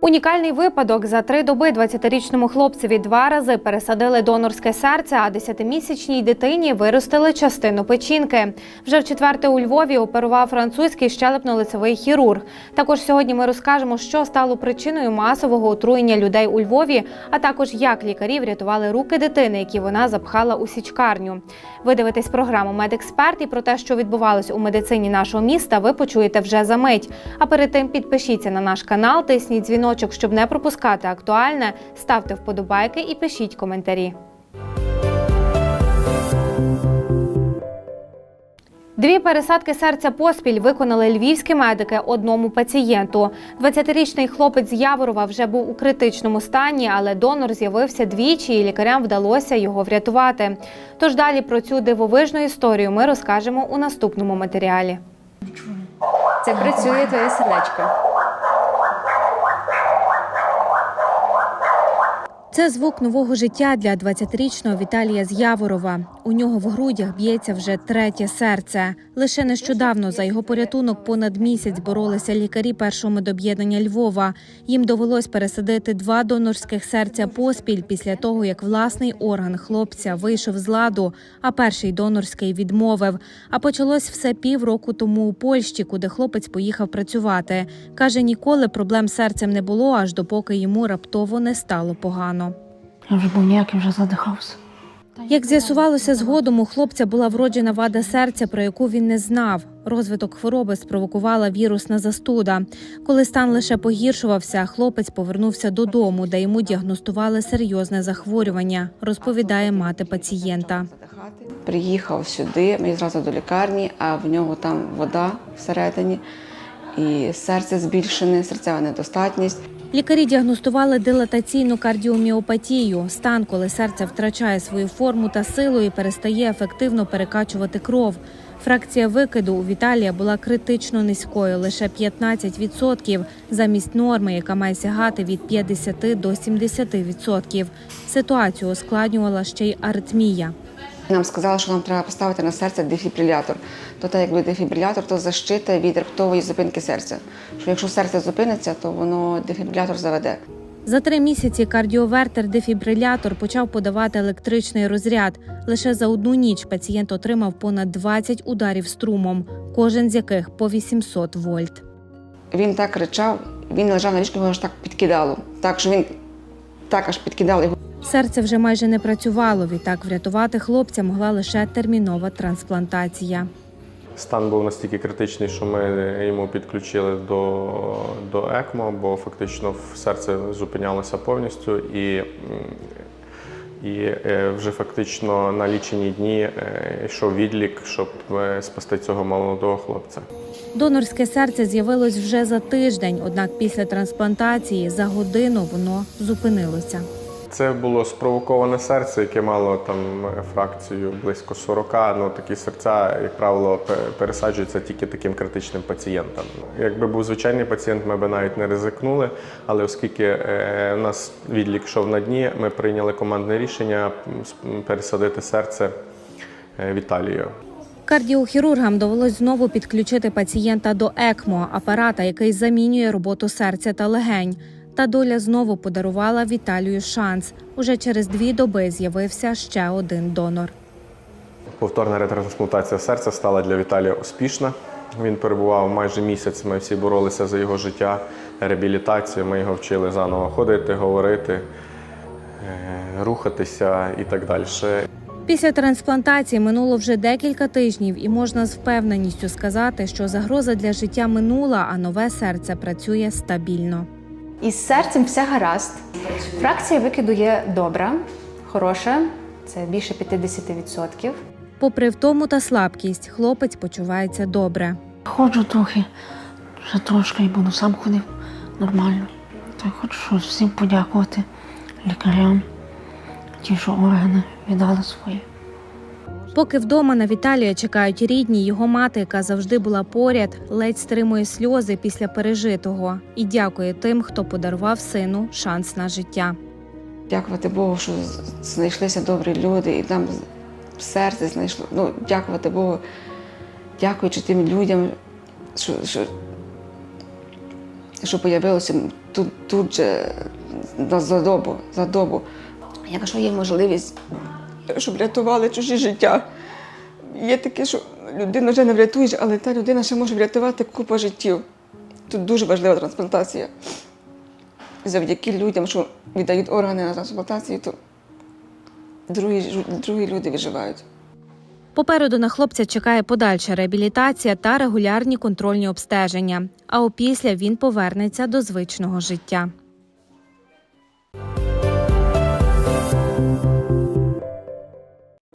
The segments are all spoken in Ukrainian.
Унікальний випадок за три доби 20-річному хлопцеві два рази пересадили донорське серце, а 10-місячній дитині виростили частину печінки. Вже в четверте у Львові оперував французький щелепно-лицевий хірург. Також сьогодні ми розкажемо, що стало причиною масового отруєння людей у Львові, а також як лікарі врятували руки дитини, які вона запхала у січкарню. Ви дивитесь програму Медексперт і про те, що відбувалось у медицині нашого міста, ви почуєте вже за мить. А перед тим підпишіться на наш канал, тисніть дзвіночок, щоб не пропускати актуальне, ставте вподобайки і пишіть коментарі. Дві пересадки серця поспіль виконали львівські медики одному пацієнту. 20-річний хлопець з Яворова вже був у критичному стані, але донор з'явився двічі, і лікарям вдалося його врятувати. Тож далі про цю дивовижну історію ми розкажемо у наступному матеріалі. Це працює твоє сердечко. Це звук нового життя для 20-річного Віталія з Яворова. У нього в грудях б'ється вже третє серце. Лише нещодавно за його порятунок понад місяць боролися лікарі першого медоб'єднання Львова. Їм довелось пересадити два донорських серця поспіль після того, як власний орган хлопця вийшов з ладу, а перший донорський відмовив. А почалось все півроку тому у Польщі, куди хлопець поїхав працювати. Каже, ніколи проблем з серцем не було, аж допоки йому раптово не стало погано. Я вже був ніякий, вже задихався. Як з'ясувалося згодом, у хлопця була вроджена вада серця, про яку він не знав. Розвиток хвороби спровокувала вірусна застуда. Коли стан лише погіршувався, хлопець повернувся додому, де йому діагностували серйозне захворювання, розповідає мати пацієнта. Приїхав сюди, ми зразу до лікарні, а в нього там вода всередині, і серце збільшене, серцева недостатність. Лікарі діагностували дилатаційну кардіоміопатію – стан, коли серце втрачає свою форму та силу і перестає ефективно перекачувати кров. Фракція викиду у Віталія була критично низькою, лише 15% замість норми, яка має сягати від 50 до 70%. Ситуацію ускладнювала ще й аритмія. Нам сказали, що нам треба поставити на серце дефібрилятор. То так, якби дефібрилятор, то защита від раптової зупинки серця. Що якщо серце зупиниться, то воно дефібрилятор заведе. За три місяці кардіовертер-дефібрилятор почав подавати електричний розряд. Лише за одну ніч пацієнт отримав понад 20 ударів струмом, кожен з яких по 800 вольт. Він так кричав, він лежав на ліжку, його аж так підкидало. Так що він так аж підкидало його. Серце вже майже не працювало. Відтак врятувати хлопця могла лише термінова трансплантація. Стан був настільки критичний, що ми йому підключили до, до ЕКМО, бо фактично серце зупинялося повністю і, і е, вже фактично на лічені дні е, йшов відлік, щоб е, спасти цього молодого хлопця. Донорське серце з'явилось вже за тиждень, однак після трансплантації за годину воно зупинилося. Це було спровоковане серце, яке мало там фракцію близько 40. Ну такі серця, як правило, пересаджуються тільки таким критичним пацієнтам. Якби був звичайний пацієнт, ми б навіть не ризикнули. Але оскільки е, у нас відлік йшов на дні, ми прийняли командне рішення пересадити серце е, Віталію. Кардіохірургам довелось знову підключити пацієнта до ЕКМО, апарата, який замінює роботу серця та легень. Та доля знову подарувала Віталію шанс. Уже через дві доби з'явився ще один донор. Повторна ретрансплантація серця стала для Віталія успішна. Він перебував майже місяць. Ми всі боролися за його життя, реабілітацію. Ми його вчили заново ходити, говорити, е, рухатися і так далі. Після трансплантації минуло вже декілька тижнів, і можна з впевненістю сказати, що загроза для життя минула, а нове серце працює стабільно. Із серцем все гаразд. Фракція викиду є добра, хороша, це більше 50%. Попри втому та слабкість, хлопець почувається добре. Ходжу трохи, Ще трошки і буду сам ходив нормально. Так хочу всім подякувати лікарям, ті, що органи віддали свої. Поки вдома на Віталія чекають рідні, його мати, яка завжди була поряд, ледь стримує сльози після пережитого і дякує тим, хто подарував сину шанс на життя. Дякувати Богу, що знайшлися добрі люди, і нам в серці знайшло. Ну, дякувати Богу, дякуючи тим людям, що, що, що появилося тут, тут же за добу, за добу. Якщо є можливість, щоб рятували чужі життя. Є таке, що людину вже не врятуєш, але та людина ще може врятувати купу життів. Тут дуже важлива трансплантація завдяки людям, що віддають органи на трансплантацію, то другі, другі люди виживають. Попереду на хлопця чекає подальша реабілітація та регулярні контрольні обстеження. А опісля він повернеться до звичного життя.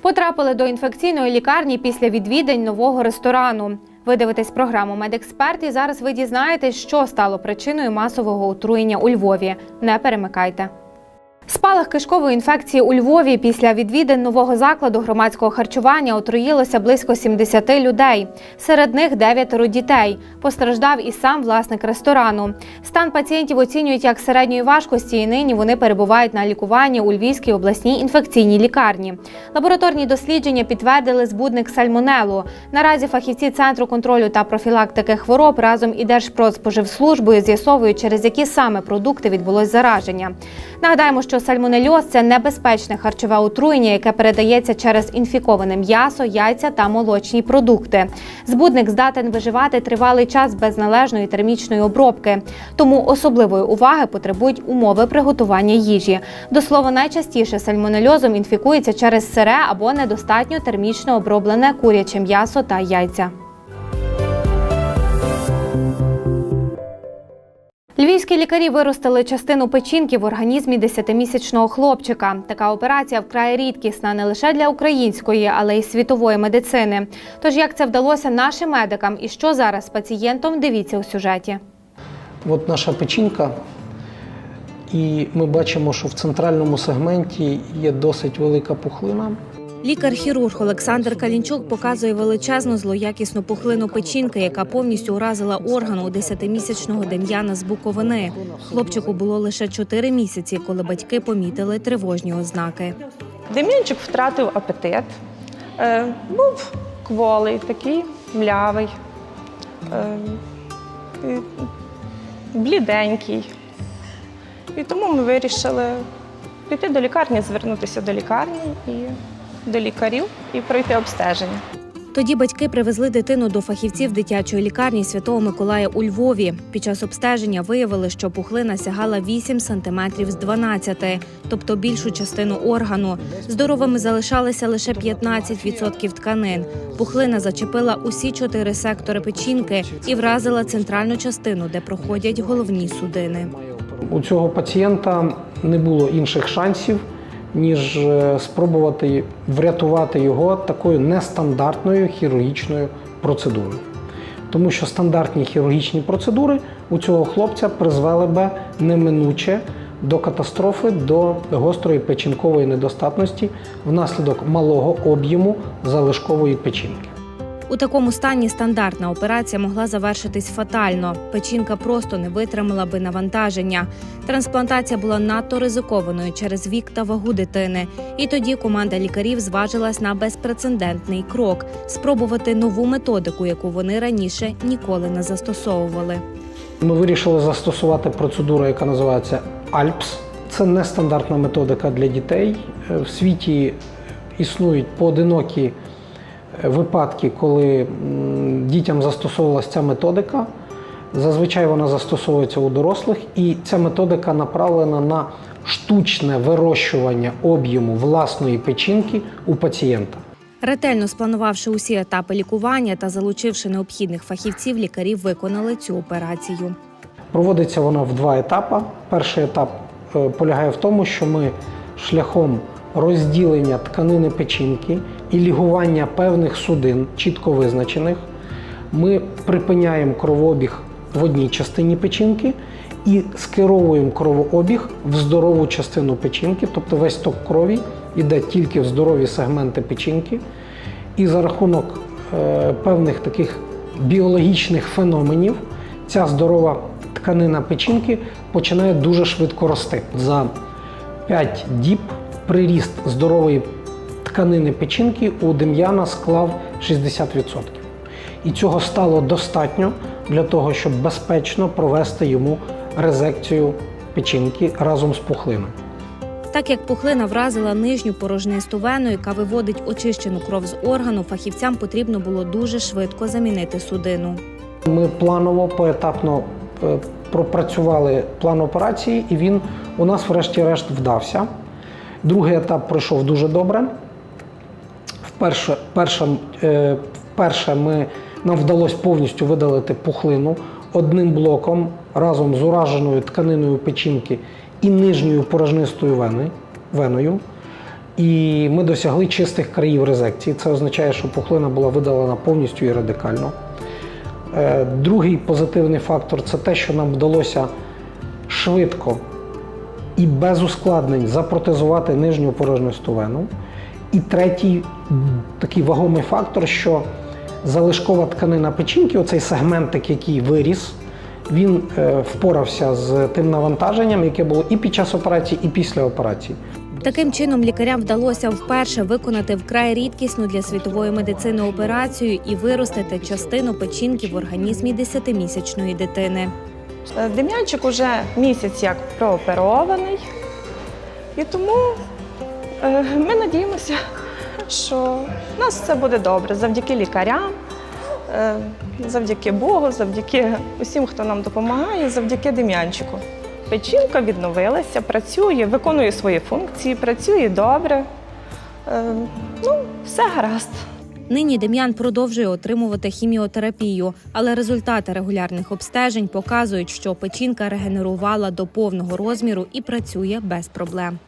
Потрапили до інфекційної лікарні після відвідань нового ресторану. Ви дивитесь програму Медексперт і зараз ви дізнаєтесь, що стало причиною масового отруєння у Львові. Не перемикайте. Спалах кишкової інфекції у Львові після відвідин нового закладу громадського харчування отруїлося близько 70 людей. Серед них дев'ятеро дітей. Постраждав і сам власник ресторану. Стан пацієнтів оцінюють як середньої важкості, і нині вони перебувають на лікуванні у Львівській обласній інфекційній лікарні. Лабораторні дослідження підтвердили збудник сальмонелу. Наразі фахівці центру контролю та профілактики хвороб разом і Держпродспоживслужбою з'ясовують, через які саме продукти відбулось зараження. Нагадаємо, що сальмонельоз – це небезпечне харчове отруєння, яке передається через інфіковане м'ясо, яйця та молочні продукти. Збудник здатен виживати тривалий час без належної термічної обробки. Тому особливої уваги потребують умови приготування їжі. До слова, найчастіше сальмонельозом інфікується через сире або недостатньо термічно оброблене куряче м'ясо та яйця. Львівські лікарі виростили частину печінки в організмі 10-місячного хлопчика. Така операція вкрай рідкісна не лише для української, але й світової медицини. Тож як це вдалося нашим медикам і що зараз пацієнтом, дивіться у сюжеті. От наша печінка, і ми бачимо, що в центральному сегменті є досить велика пухлина. Лікар-хірург Олександр Калінчук показує величезну злоякісну пухлину печінки, яка повністю уразила орган у 10-місячного Дем'яна з Буковини. Хлопчику було лише 4 місяці, коли батьки помітили тривожні ознаки. Дем'янчик втратив апетит, е, був кволий, такий млявий, е, бліденький. І тому ми вирішили піти до лікарні, звернутися до лікарні і до лікарів і пройти обстеження. Тоді батьки привезли дитину до фахівців дитячої лікарні Святого Миколая у Львові. Під час обстеження виявили, що пухлина сягала 8 сантиметрів з 12, тобто більшу частину органу. Здоровими залишалися лише 15% тканин. Пухлина зачепила усі чотири сектори печінки і вразила центральну частину, де проходять головні судини. У цього пацієнта не було інших шансів, ніж е, спробувати врятувати його такою нестандартною хірургічною процедурою. Тому що стандартні хірургічні процедури у цього хлопця призвели би неминуче до катастрофи, до гострої печінкової недостатності внаслідок малого об'єму залишкової печінки. У такому стані стандартна операція могла завершитись фатально. Печінка просто не витримала би навантаження. Трансплантація була надто ризикованою через вік та вагу дитини. І тоді команда лікарів зважилась на безпрецедентний крок спробувати нову методику, яку вони раніше ніколи не застосовували. Ми вирішили застосувати процедуру, яка називається АЛПС. Це нестандартна методика для дітей. Е, В світі існують поодинокі випадки, коли дітям застосовувалася ця методика. Зазвичай вона застосовується у дорослих, і ця методика направлена на штучне вирощування об'єму власної печінки у пацієнта. Ретельно спланувавши усі етапи лікування та залучивши необхідних фахівців, лікарі виконали цю операцію. Проводиться вона в два етапи. Перший етап е, полягає в тому, що ми шляхом розділення тканини печінки і лігування певних судин, чітко визначених, ми припиняємо кровообіг в одній частині печінки і скеровуємо кровообіг в здорову частину печінки, тобто весь ток крові йде тільки в здорові сегменти печінки. І за рахунок е, певних таких біологічних феноменів ця здорова тканина печінки починає дуже швидко рости. За 5 діб приріст здорової тканини печінки у Дем'яна склав 60%. І цього стало достатньо для того, щоб безпечно провести йому резекцію печінки разом з пухлином. Так як пухлина вразила нижню порожнисту вену, яка виводить очищену кров з органу, фахівцям потрібно було дуже швидко замінити судину. Ми планово, поетапно е, пропрацювали план операції, і він у нас, врешті-решт, вдався. Другий етап пройшов дуже добре. Вперше, перше, е, вперше ми, нам вдалося повністю видалити пухлину одним блоком разом з ураженою тканиною печінки і нижньою порожнистою вени, веною. І ми досягли чистих країв резекції. Це означає, що пухлина була видалена повністю і радикально. Е, Другий позитивний фактор це те, що нам вдалося швидко і без ускладнень запротезувати нижню порожнисту вену. І третій такий вагомий фактор, що залишкова тканина печінки, оцей сегментик, який виріс, він е, впорався з тим навантаженням, яке було і під час операції, і після операції. Таким чином лікарям вдалося вперше виконати вкрай рідкісну для світової медицини операцію і виростити частину печінки в організмі 10-місячної дитини. Е, Дем'янчик уже місяць як прооперований, і тому е, ми надіємося, що у нас все буде добре завдяки лікарям, е, завдяки Богу, завдяки усім, хто нам допомагає, завдяки Дем'янчику. Печінка відновилася, працює, виконує свої функції, працює добре. Ну, все гаразд. Нині Дем'ян продовжує отримувати хіміотерапію, але результати регулярних обстежень показують, що печінка регенерувала до повного розміру і працює без проблем.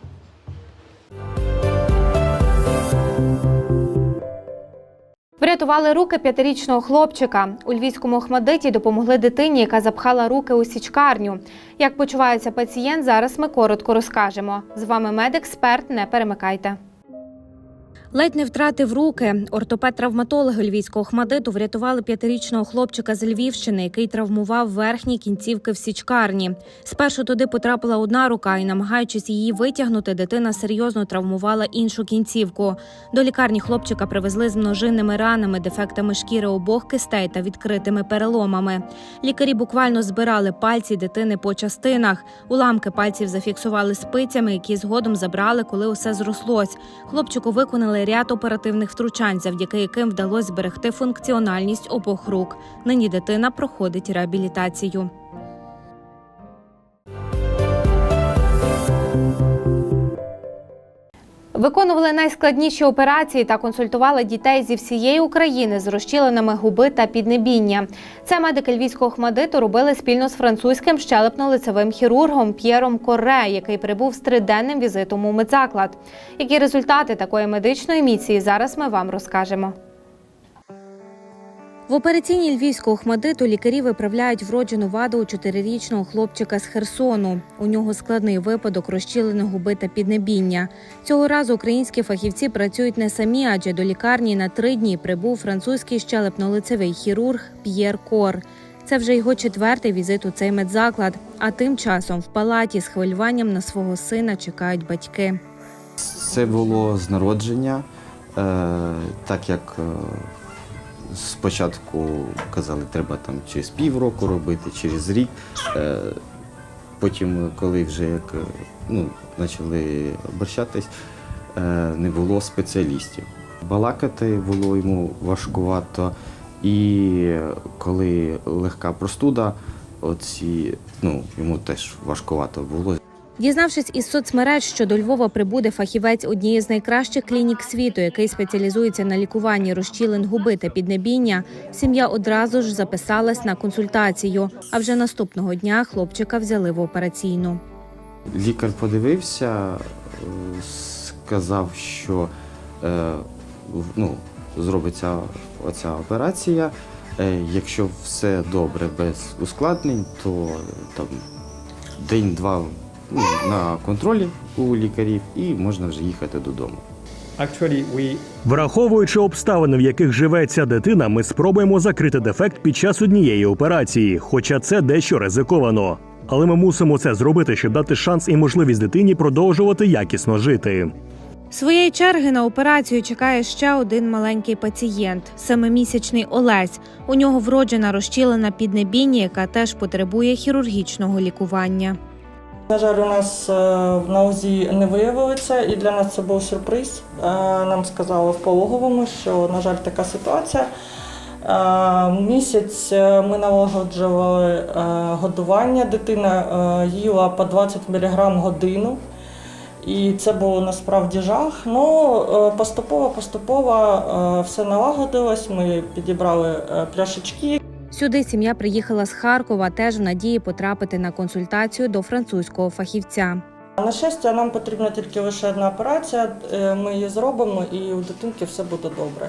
Врятували руки п'ятирічного хлопчика. У львівському Охмадиті допомогли дитині, яка запхала руки у січкарню. Як почувається пацієнт, зараз ми коротко розкажемо. З вами медексперт. Не перемикайте. Ледь не втратив руки. Ортопед-травматологи львівського хмадиту врятували п'ятирічного хлопчика з Львівщини, який травмував верхні кінцівки в січкарні. Спершу туди потрапила одна рука, і, намагаючись її витягнути, дитина серйозно травмувала іншу кінцівку. До лікарні хлопчика привезли з множинними ранами, дефектами шкіри обох кистей та відкритими переломами. Лікарі буквально збирали пальці дитини по частинах. Уламки пальців зафіксували спицями, які згодом забрали, коли усе зрослось. Хлопчику виконали ряд оперативних втручань, завдяки яким вдалося зберегти функціональність обох рук. Нині дитина проходить реабілітацію. Виконували найскладніші операції та консультували дітей зі всієї України з розчіленими губи та піднебіння. Це медики львівського хмадиту робили спільно з французьким щелепно-лицевим хірургом П'єром Корре, який прибув з триденним візитом у медзаклад. Які результати такої медичної місії зараз ми вам розкажемо. В операційній львівського хмадиту лікарі виправляють вроджену ваду у чотирирічного хлопчика з Херсону. У нього складний випадок розчілених губи та піднебіння. Цього разу українські фахівці працюють не самі, адже до лікарні на три дні прибув французький щелепно-лицевий хірург П'єр Кор. Це вже його четвертий візит у цей медзаклад. А тим часом в палаті з хвилюванням на свого сина чекають батьки. Це було з народження, е, так як е, спочатку казали, треба там через півроку робити, через рік. Е, потім, коли вже як е, ну, почали обращатись, е, не було спеціалістів. Балакати було йому важкувато, і коли легка простуда, оці, ну, йому теж важкувато було. Дізнавшись із соцмереж, що до Львова прибуде фахівець однієї з найкращих клінік світу, який спеціалізується на лікуванні розчілин губи та піднебіння, сім'я одразу ж записалась на консультацію. А вже наступного дня хлопчика взяли в операційну. Лікар подивився, е, сказав, що е, ну, зробиться оця операція. Е, Якщо все добре без ускладнень, то там день-два ну, на контролі у лікарів і можна вже їхати додому. Враховуючи обставини, в яких живе ця дитина, ми спробуємо закрити дефект під час однієї операції, хоча це дещо ризиковано. Але ми мусимо це зробити, щоб дати шанс і можливість дитині продовжувати якісно жити. Своєї черги на операцію чекає ще один маленький пацієнт семимісячний Олесь. У нього вроджена розчілена піднебіння, яка теж потребує хірургічного лікування. На жаль, у нас е, на УЗІ не виявили це, і для нас це був сюрприз. Е, Нам сказали в пологовому, що, на жаль, така ситуація. Е, Місяць ми налагоджували годування. Дитина їла по 20 мг годину. І це було насправді жах. Ну поступово, поступово е, все налагодилось. Ми підібрали пляшечки, Сюди сім'я приїхала з Харкова, теж в надії потрапити на консультацію до французького фахівця. На щастя, нам потрібна тільки лише одна операція. Е, Ми її зробимо, і у дитинки все буде добре.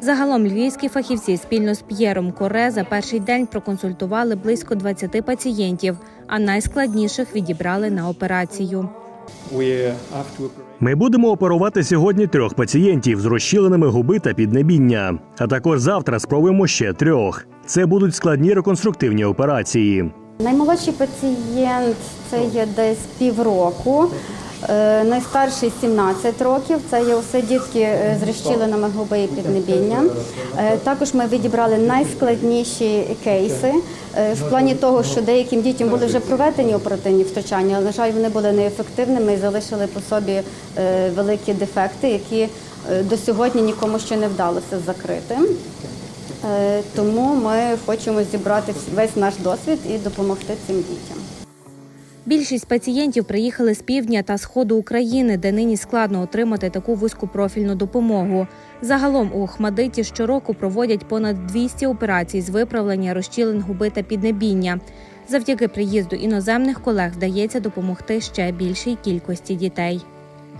Загалом львівські фахівці спільно з П'єром Коре за перший день проконсультували близько 20 пацієнтів, а найскладніших відібрали на операцію. Ми будемо оперувати сьогодні трьох пацієнтів з розщіленими губи та піднебіння. А також завтра спробуємо ще трьох. Це будуть складні реконструктивні операції. Наймолодший пацієнт це є десь півроку. Е, Найстарший 17 років. Це є усе дітки е, з розчіленими губи і піднебіння. Е, Також ми відібрали найскладніші кейси в плані того, що деяким дітям були вже проведені оперативні втручання, але на жаль, вони були неефективними і залишили по собі великі дефекти, які до сьогодні нікому ще не вдалося закрити. Е, Тому ми хочемо зібрати весь наш досвід і допомогти цим дітям. Більшість пацієнтів приїхали з півдня та сходу України, де нині складно отримати таку вузькопрофільну допомогу. Загалом у Охмадиті щороку проводять понад 200 операцій з виправлення розчілин губи та піднебіння. Завдяки приїзду іноземних колег вдається допомогти ще більшій кількості дітей.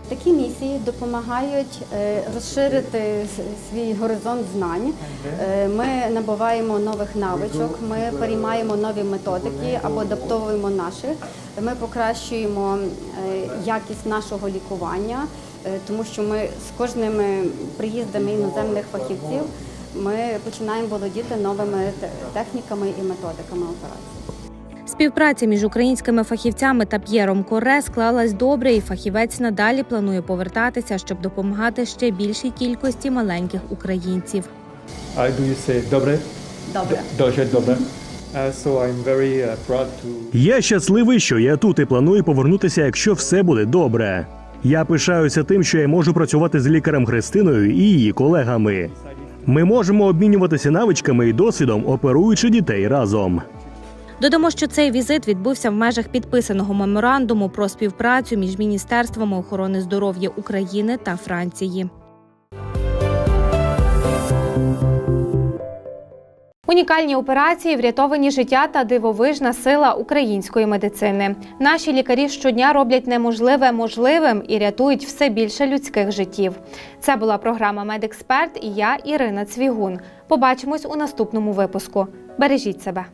Такі місії допомагають е, розширити свій горизонт знань. Е, Ми набуваємо нових навичок, ми переймаємо нові методики або адаптовуємо наших. Ми покращуємо е, якість нашого лікування, тому що ми з кожними приїздами іноземних фахівців ми починаємо володіти новими техніками і методиками операції. Співпраця між українськими фахівцями та П'єром Коре склалась добре, і фахівець надалі планує повертатися, щоб допомагати ще більшій кількості маленьких українців. Uh, do you say dobre? Добре. Дуже добре. Uh, so I'm very proud to Я щасливий, що я тут і планую повернутися, якщо все буде добре. Я пишаюся тим, що я можу працювати з лікарем Христиною і її колегами. Ми можемо обмінюватися навичками і досвідом, оперуючи дітей разом. Додамо, що цей візит відбувся в межах підписаного меморандуму про співпрацю між міністерствами охорони здоров'я України та Франції. Унікальні операції, врятовані життя та дивовижна сила української медицини. Наші лікарі щодня роблять неможливе можливим і рятують все більше людських життів. Це була програма Медексперт і я, Ірина Цвігун. Побачимось у наступному випуску. Бережіть себе.